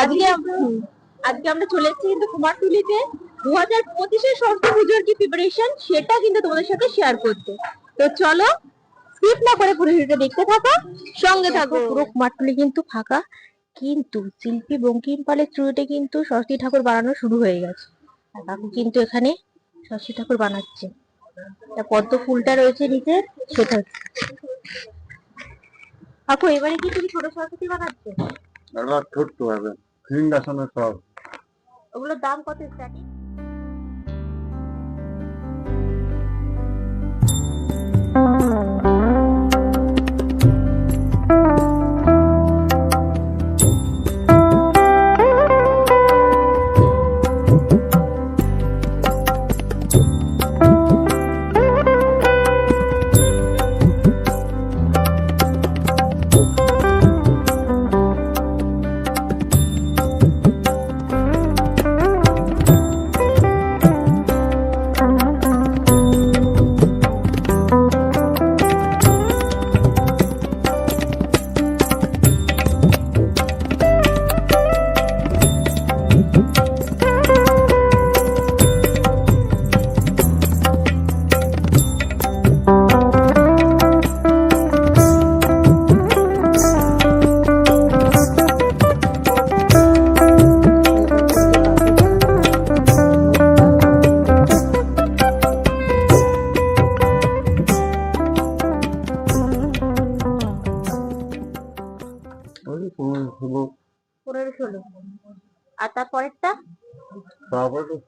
আজকে আজকে আমরা চলে এসেছি কিন্তু কুমারটুলিতে। দু হাজার পঁচিশের সরস্বতী পুজোর কি প্রিপারেশন সেটা কিন্তু তোমাদের সাথে শেয়ার করতে। তো চলো স্কিপ না করে পুরো ভিডিওটা দেখতে থাকো। সঙ্গে থাকো পুরো কুমারটুলি কিন্তু ফাঁকা। কিন্তু শিল্পী বঙ্কিম পালের কিন্তু সরস্বতী ঠাকুর বানানো শুরু হয়ে গেছে। কাকু কিন্তু এখানে সরস্বতী ঠাকুর বানাচ্ছে। তা পদ্ম ফুলটা রয়েছে নিচে সেটা কাকু এবারে কি তুমি ছোট সরস্বতী বানাচ্ছে? ছোট্ট হবে। সিংহাসনের সব। ওগুলোর দাম কত স্টার্টিং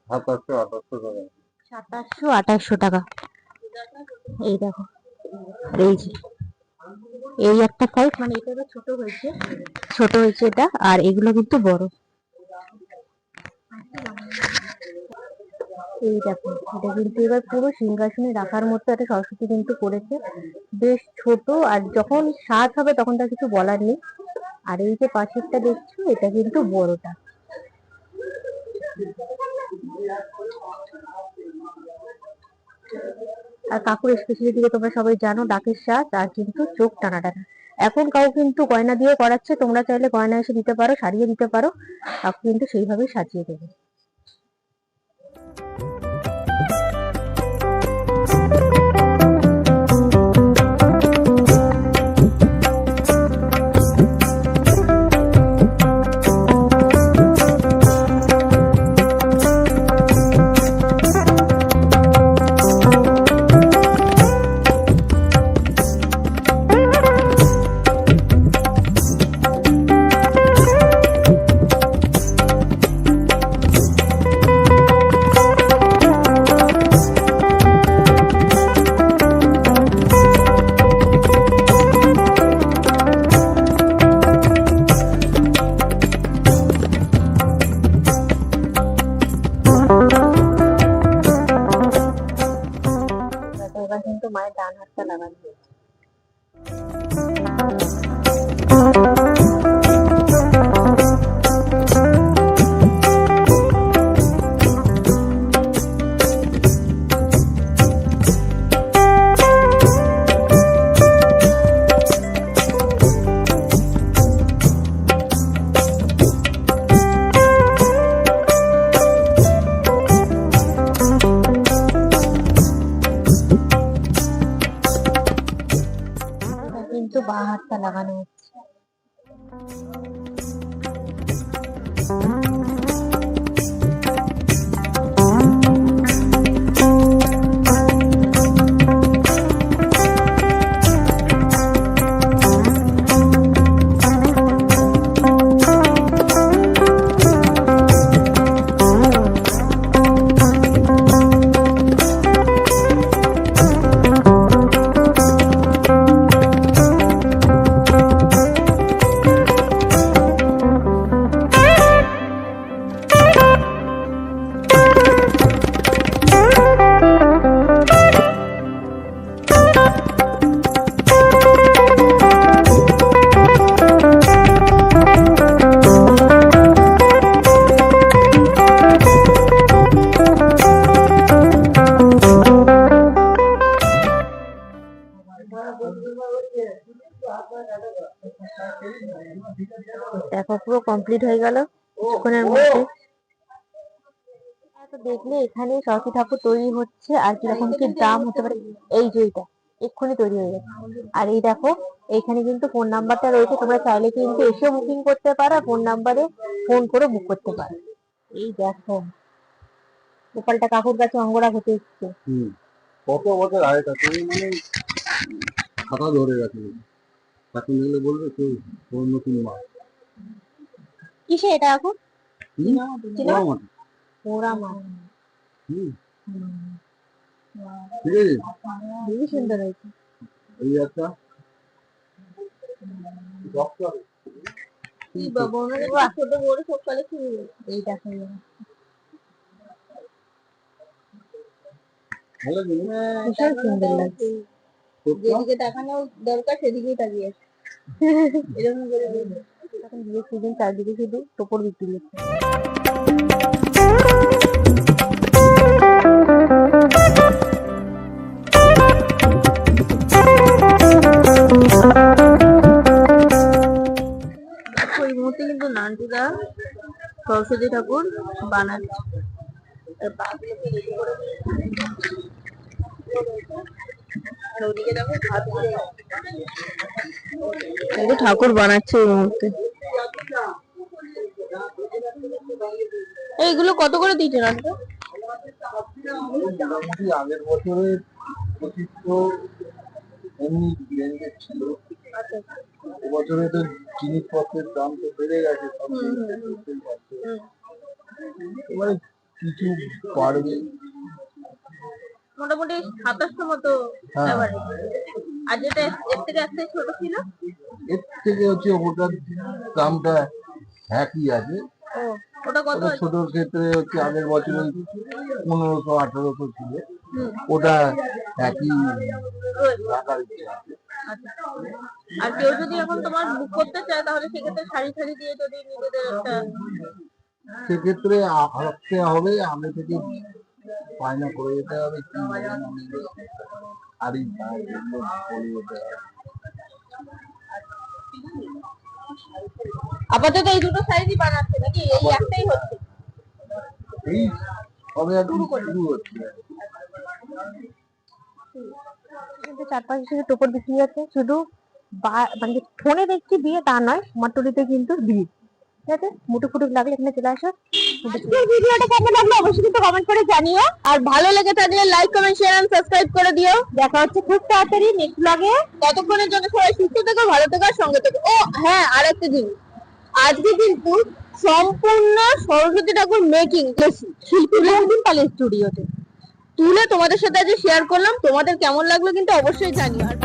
সাতাশশো আঠাশশো টাকা। সাতাশশো এই যে, এই একটা সাইজ মানে এটা এবার ছোট হয়েছে ছোট হয়েছে এটা, আর এগুলো কিন্তু বড়। এই দেখো, এটা কিন্তু এবার পুরো সিংহাসনে রাখার মতো একটা সরস্বতী কিন্তু করেছে। বেশ ছোট, আর যখন সাজ হবে তখন তার কিছু বলার নেই। আর এই যে পাশেরটা দেখছ, এটা কিন্তু বড়টা। আর কাকুর স্পেশালিটি তোমরা সবাই জানো ডাকের সাজ আর কিন্তু চোখ টানা টানা। এখন কাউ কিন্তু গয়না দিয়ে করাচ্ছে, তোমরা চাইলে গয়না এসে দিতে পারো, সারিয়ে দিতে পারো, কাকু কিন্তু সেইভাবেই সাজিয়ে দেবে। লাগানো হচ্ছে। কমপ্লিট হয়ে গেল কিছুক্ষণের মধ্যে। তো দেখলে এখানে সরস্বতী ঠাকুর তৈরি হচ্ছে আর কীরকম কি দাম হতে পারে এই যে এটা এক্ষুনি তৈরি হয়ে গেছে। আর এই দেখো এখানে কিন্তু ফোন নাম্বারটা রয়েছে তোমরা চাইলে কিন্তু এসে বুকিং করতে পারো ফোন নাম্বারে ফোন করে বুক করতে পারো। এই দেখো গোপালটা কাকুর কাছে অঙ্গরাগ হতে এসছে। কত বছর আগে মানে খাতা ধরে বলবে কেউ তোর নতুন মা। কিসে এটা এখন? খুবই সুন্দর হয়েছে। ভীষণ সুন্দর লাগছে। যেদিকে তাকানো দরকার সেদিকেই তাকিয়ে আছে। এরকম করে এখন বিয়ের সিজন চারদিকে শুধু টোপর বিক্রি হচ্ছে। মুহূর্তে কিন্তু নান্টুদা সরস্বতী ঠাকুর বানাচ্ছে। ঠাকুর বানাচ্ছে এই মুহূর্তে। এইগুলো কত করে দিচ্ছে নান্টু মোটামুটি আগের বছরে পঁচিশশো এমনি ব্লেন্ডেড ছিল। এবছরে তো জিনিসপত্রের দাম তো বেড়ে গেছে। এবারে কিছু বাড়বে মোটামুটি সাতাশশো মতো হ্যাঁ। আর যেটা এর থেকে একটা ছোট ছিল? এর থেকে হচ্ছে ওটার দামটা একই আছে। ওটা কত ক্ষেত্রে হচ্ছে আগের বছরে পনেরোশো আঠারোশো ছিল। ওটা একই রাখার ইচ্ছে আচ্ছা। আর কেউ যদি এখন তোমার বুক করতে চায় তাহলে সেক্ষেত্রে শাড়ি শাড়ি দিয়ে যদি নিজেদের একটা সেক্ষেত্রে আসতে হবে আমি থেকে বায়না করে যেতে হবে কি শাড়ি পায় আপাতত এই দুটো সাইজই বানাচ্ছে নাকি? এই একটাই হচ্ছে। এই এখন শুরু হচ্ছে? কিন্তু চারপাশে শুধু টোপর বিক্রি আছে। শুধু বা- মানে ফোনে দেখছি বিয়ে তা নয় মাটুরিতে কিন্তু বিয়ে ঠিক আছে মুটু ফুটু লাগলে এখানে চলে আসো। আজকের ভিডিওটা কেমন লাগল অবশ্যই কিন্তু কমেন্ট করে জানিও। আর ভালো লেগে থাকলে like comment share and subscribe করে দিও। দেখা হচ্ছে খুব তাড়াতাড়ি নেক্সট ব্লগে ততক্ষণের জন্য সবাই সুস্থ থেকো ভালো থেকো আর সঙ্গে থেকো। ও হ্যাঁ জিনিস। আজকে কিন্তু সম্পূর্ণ সরস্বতী ঠাকুর মেকিং শিল্পী রঙিন পালের স্টুডিওতে তুলে তোমাদের সাথে আজ শেয়ার করলাম। তোমাদের কেমন লাগল কিন্তু অবশ্যই জানিও। আর